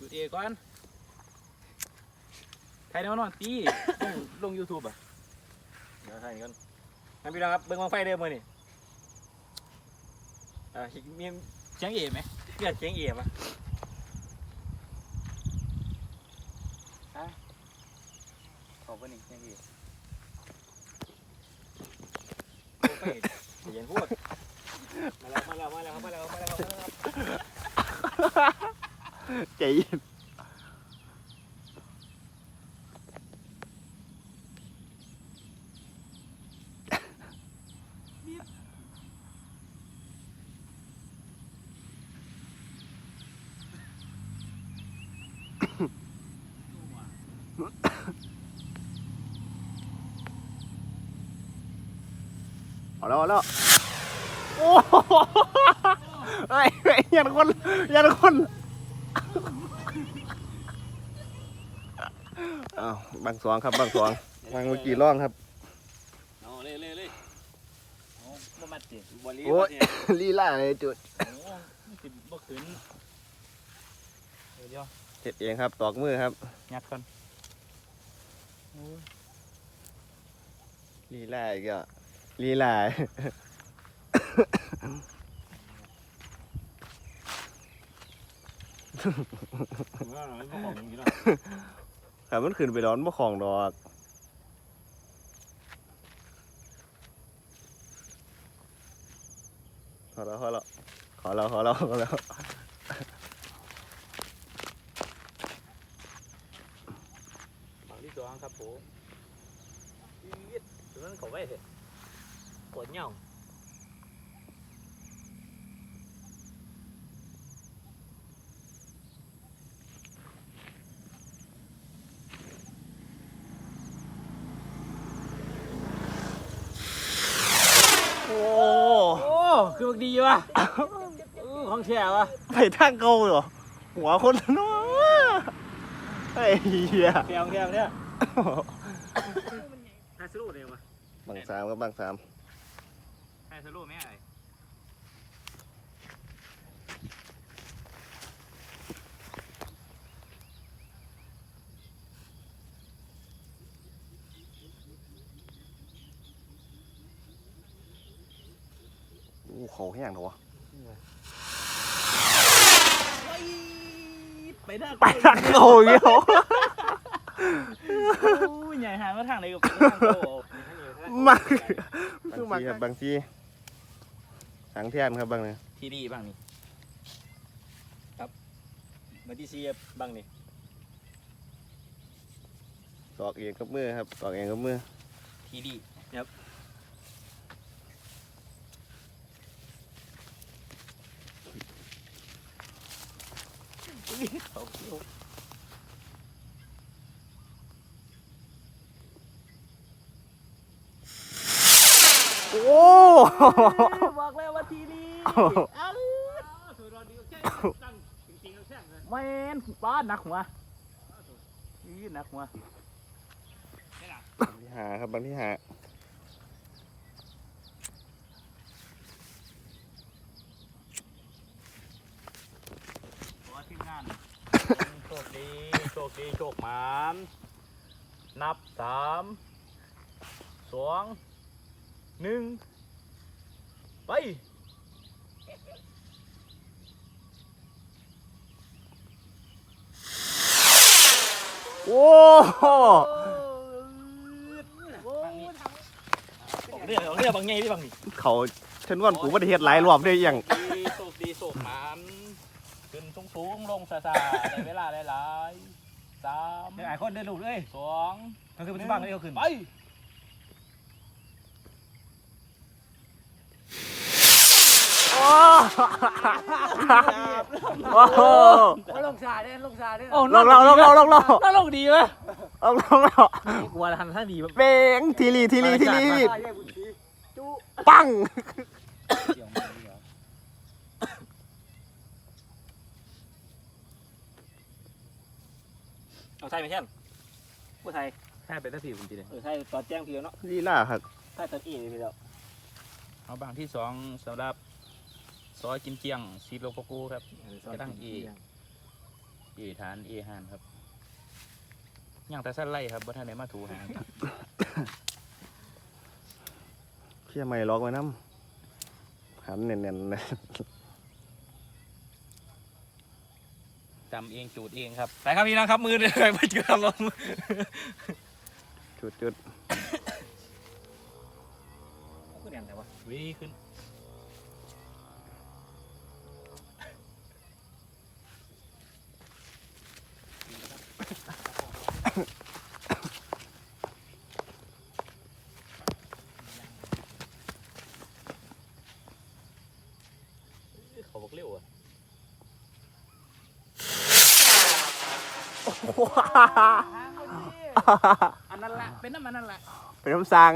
จุดเอก่อนใครแนวนอนตีลงลงยูทูบอะเดี๋ยวถ่ายนี่ก่อนงั้นพี่น้องครับเบิ่งบังไฟเด้อมื้อนี่อ่ามีเสียงเอไหมเกิดเสียงเอป่ะขอบคุณนี่ยังดีโอ้ยเย็นพูดมาแล้วมาแล้วมาแล้วมาแล้วมาแล้วมาแล้ว ใจเย็นเอาแล้วเอาแล้วโอ้ยยันคนยันคน อ้าวบางสองครับบางสองบางเมื่อกี้ร่องครับเอาเลยเลยเลยโอ้บ่มัดจิบอลลีโอ้ยลีลาเลยจุดโอ้มันสิบ่ขึ้นเดี๋ยวเดี๋ยวเจ็ดเองครับตอกมือครับงัดก่อนลีลาอีกอะลีลา ว่าหน่อยบ่ของอย่างนี้เนาะถ้ามันขึ้นไปร้อนบ่ของดอกพอแล้วพอแล้วขอแล้วขอแล้วขอแล้วบางที่สองครับผมยีดตรงนั้นเขาไว้เถอะปวดเหงาโอ้โอ้ คือบักดีวะเออของแท้วะไปทางเก่าเหรอหัวคนน้อไอ้เหี้ยแท้ของแท้เนี่ยให้สรุปเลยวะบางสามกับบางสามให้สรุปไหมไอ้ อู้เขาแห้งเหรอวะไปหน้าไปทางเก่าอีกแล้วโอ้ยใหญ่หามาทางไหนกับไปทางโตมาบางทีครับบางทีสังเทียนครับบางเนี่ยทีดีบ้างนี่ครับมาที่ซีบ้างนี่ตอกเองกับมือครับตอกเองกับมือทีดีครับ โอ้บอกแล้วว่าทีดีแมนป้าหนักหัวนี่หนักหัวบางที่หาครับบางที่หา ขอทีมงานโชคดีโช คดีโชคหมานนับสามสองหนึ่งไปโอ้โหบอกเรื่องของเรื่องบางไงที่บางนี่เขาฉันว่ากูประเทศหลายรอบได้ยังดีโชคดีโชคหมันขึ้นสูงสูงลงซาซาในเวลาหลายๆ สามเดี๋ยวไอ้คนเดินลูกเลยสองก็คือปัจจุบันเลยเขาขึ้นไปโอ้โหลงชาเนี่ยลงชาเนี่ยโอ้ลองลองลองลองลองลองน่าลงดีวะลองลองลองกลัวทันท่าดีแบบเป้งทีรีทีรีทีรีปัง เอาไทยไหมเช่นผู้ไทยไทยเป็นท่าผีผมจีเลยเออไทยตอนแจ้งพี่แล้วเนาะลีลาครับไทยตอนอีเลยพี่แล้วเอาบางที่สองสำหรับซอยกินเจียงซีโรโกกูครับจะตั้งอีกปีเอฐานเอหานครับย่างแต่สั้นไล่ครับบ่ทันได้มาถูหางเพี่ยไม่ล็อกไว้น้ำหันเน่นๆเลย จำเองจูดเองครับไปครับพี่น้องครับมือเลยไปเจอลมจุดจุดก็เนี่ยแต่ว่าวิขึ้นเขาบอกเร็วอะ อันนั้นแหละเป็นน้ำมันนั่นแหละเป็นน้ำสร้าง